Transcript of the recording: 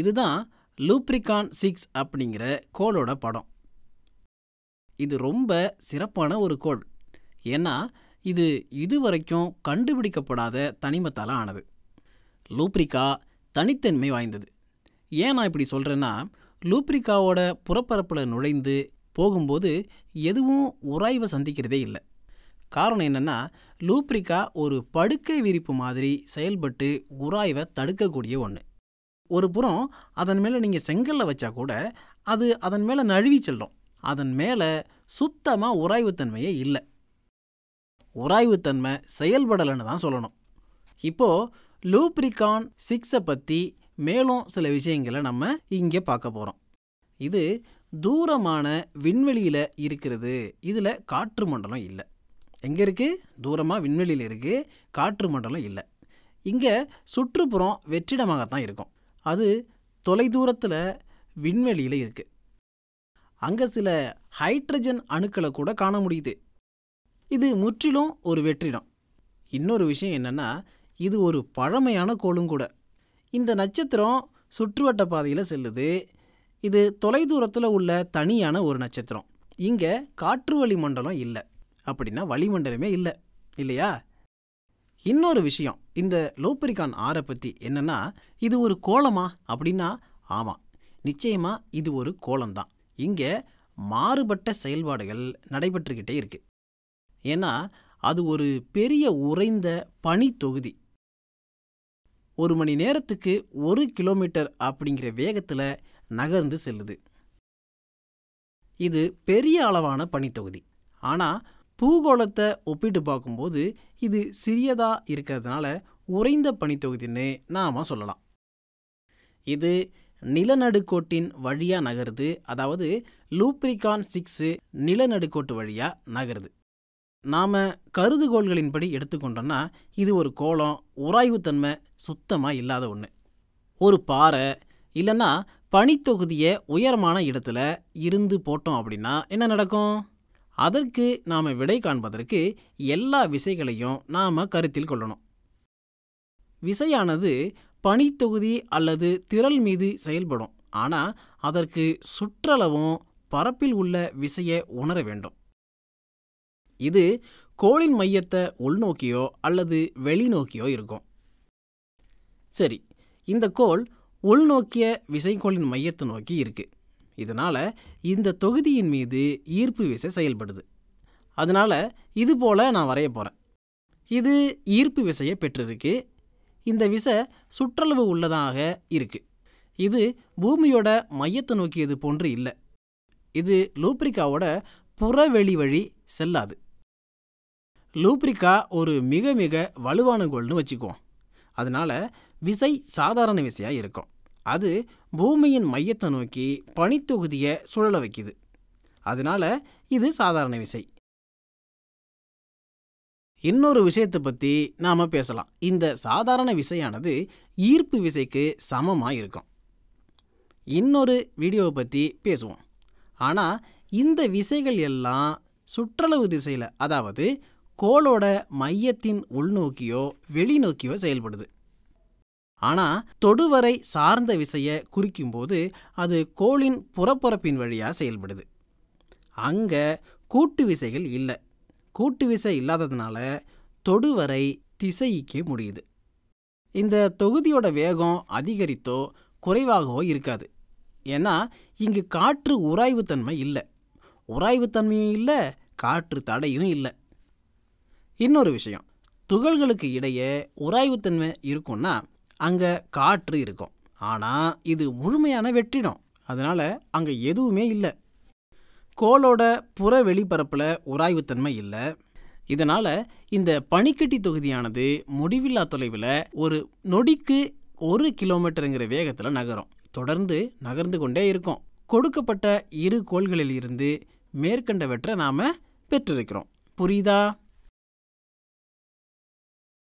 இதுதான் லூப்ரிகான் சிக்ஸ் அப்படிங்கிற கோளோட படம். இது ரொம்ப சிறப்பான ஒரு கோள் ஏன்னா இது இதுவரைக்கும் கண்டுபிடிக்கப்படாத தனிமத்தால் ஆனது. லூப்ரிகா தனித்தன்மை வாய்ந்தது. ஏன் நான் இப்படி சொல்கிறேன்னா லூப்ரிகாவோட புறப்பரப்பில் நுழைந்து போகும்போது எதுவும் உராய்வை சந்திக்கிறதே இல்லை. காரணம் என்னென்னா லூப்ரிகா ஒரு படுக்கை விரிப்பு மாதிரி செயல்பட்டு உராய்வை தடுக்கக்கூடிய ஒன்று ஒரு புறம் அதன் மேலே நீங்கள் செங்கல்ல வச்சா கூட அது அதன் மேலே நழுவி செல்லும். அதன் மேலே சுத்தமாக உராய்வுத்தன்மையே இல்லை. உராய்வுத்தன்மை செயல்படலைன்னு தான் சொல்லணும். இப்போது லூப்ரிகான் சிக்ஸை பற்றி மேலும் சில விஷயங்களை நம்ம இங்கே பார்க்க போகிறோம் இது தூரமான விண்வெளியில் இருக்கிறது. இதில் காற்று மண்டலம் இல்லை. எங்கே இருக்குது தூரமாக விண்வெளியில் இருக்குது காற்று மண்டலம் இல்லை. இங்கே சுற்றுப்புறம் வெற்றிடமாகத்தான் இருக்கும். அது தொலைதூரத்தில் விண்வெளியில் இருக்குது அங்கே சில ஹைட்ரஜன் அணுக்களை கூட காண முடியுது. இது முற்றிலும் ஒரு வெற்றிடம். இன்னொரு விஷயம் என்னென்னா இது ஒரு பழமையான கோளும் கூட. இந்த நட்சத்திரம் சுற்றுவட்ட பாதையில் செல்லுது. இது தொலைதூரத்தில் உள்ள தனியான ஒரு நட்சத்திரம். இங்கே காற்று வளிமண்டலம் இல்லை. அப்படின்னா வளிமண்டலமே இல்லை. இல்லையா? இன்னொரு விஷயம் இந்த லோப்பரிகான் ஆறை பற்றி என்னென்னா இது ஒரு கோலமா அப்படின்னா ஆமாம் நிச்சயமாக இது ஒரு கோலம்தான் இங்கே மாறுபட்ட செயல்பாடுகள் நடைபெற்றுக்கிட்டே இருக்கு. ஏன்னா அது ஒரு பெரிய உறைந்த பனி தொகுதி ஒரு மணி நேரத்துக்கு ஒரு கிலோமீட்டர் அப்படிங்கிற வேகத்தில் நகர்ந்து செல்லுது. இது பெரிய அளவான பனித்தொகுதி. ஆனால் பூகோளத்தை ஒப்பிட்டு பார்க்கும்போது இது சிறியதாக இருக்கிறதுனால உறைந்த பனித்தொகுதின்னு நாம் சொல்லலாம். இது நிலநடுக்கோட்டின் வழியாக நகருது அதாவது லூப்ரிகான் சிக்ஸு நிலநடுக்கோட்டு வழியாக நகருது. நாம் கருதுகோள்களின்படி எடுத்துக்கொண்டோன்னா இது ஒரு கோளம் உராய்வுத்தன்மை சுத்தமாக இல்லாத ஒன்று ஒரு பாறை இல்லைன்னா பனித்தொகுதியை உயரமான இடத்துல இருந்து போட்டோம் அப்படின்னா என்ன நடக்கும்? அதற்கு நாம் விடை காண்பதற்கு எல்லா விசைகளையும் நாம் கருத்தில் கொள்ளணும். விசையானது பனித்தொகுதி அல்லது திரள் மீது செயல்படும். ஆனால் அதற்கு சுற்றளவும் பரப்பில் உள்ள விசையை உணர வேண்டும். இது கோளின் மையத்தை உள்நோக்கியோ அல்லது வெளிநோக்கியோ இருக்கும். சரி இந்த கோள் உள்நோக்கிய விசைக்கோளின் மையத்தை நோக்கி இருக்குது இதனால் இந்த தொகுதியின் மீது ஈர்ப்பு விசை செயல்படுது. அதனால் இது போல் நான் வரைய போகிறேன் இது ஈர்ப்பு விசையை பெற்றிருக்கு. இந்த விசை சுற்றளவு உள்ளதாக இருக்குது இது பூமியோட மையத்தை நோக்கியது போன்று இல்லை. இது லூப்ரிக்காவோட புறவெளி வழி செல்லாது. லூப்ரிக்கா ஒரு மிக மிக வலுவான கோல்னு வச்சுக்குவோம். அதனால் விசை சாதாரண விசையாக இருக்கும். அது பூமியின் மையத்தை நோக்கி பனித்தொகுதியை சுழல வைக்குது. அதனால இது சாதாரண விசை. இன்னொரு விஷயத்தை பற்றி நாம் பேசலாம். இந்த சாதாரண விசையானது ஈர்ப்பு விசைக்கு சமமாக இருக்கும். இன்னொரு வீடியோவை பற்றி பேசுவோம். ஆனால் இந்த விசைகள் எல்லாம் சுற்றளவு திசையில் அதாவது கோளோட மையத்தின் உள்நோக்கியோ வெளிநோக்கியோ செயல்படுது. ஆனால் தொடுவரை சார்ந்த விசையை குறிக்கும்போது அது கோளின் புறப்பரப்பின் வழியாக செயல்படுது. அங்கே கூட்டு விசைகள் இல்லை. கூட்டு விசை இல்லாததுனால தொடுவரை திசையிக்க முடியுது. இந்த தொகுதியோட வேகம் அதிகரித்தோ குறைவாகவோ இருக்காது. ஏன்னா இங்கு காற்று உராய்வுத்தன்மை இல்லை. உராய்வுத்தன்மையும் இல்லை காற்று தடையும் இல்லை. இன்னொரு விஷயம். துகள்களுக்கு இடையே உராய்வுத்தன்மை இருக்கும்னா அங்கே காற்று இருக்கும். ஆனால் இது முழுமையான வெற்றிடம். அதனால் அங்கே எதுவுமே இல்லை. கோளோட புற வெளிப்பரப்பில் உராய்வுத்தன்மை இல்லை. இதனால் இந்த பனிக்கட்டி தொகுதியானது முடிவில்லா தொலைவில் ஒரு நொடிக்கு ஒரு கிலோமீட்டருங்கிற வேகத்தில் நகரும். தொடர்ந்து நகர்ந்து கொண்டே இருக்கும். கொடுக்கப்பட்ட இரு கோள்களில் இருந்து மேற்கண்டவற்றை நாம் பெற்றிருக்கிறோம். புரியுதா?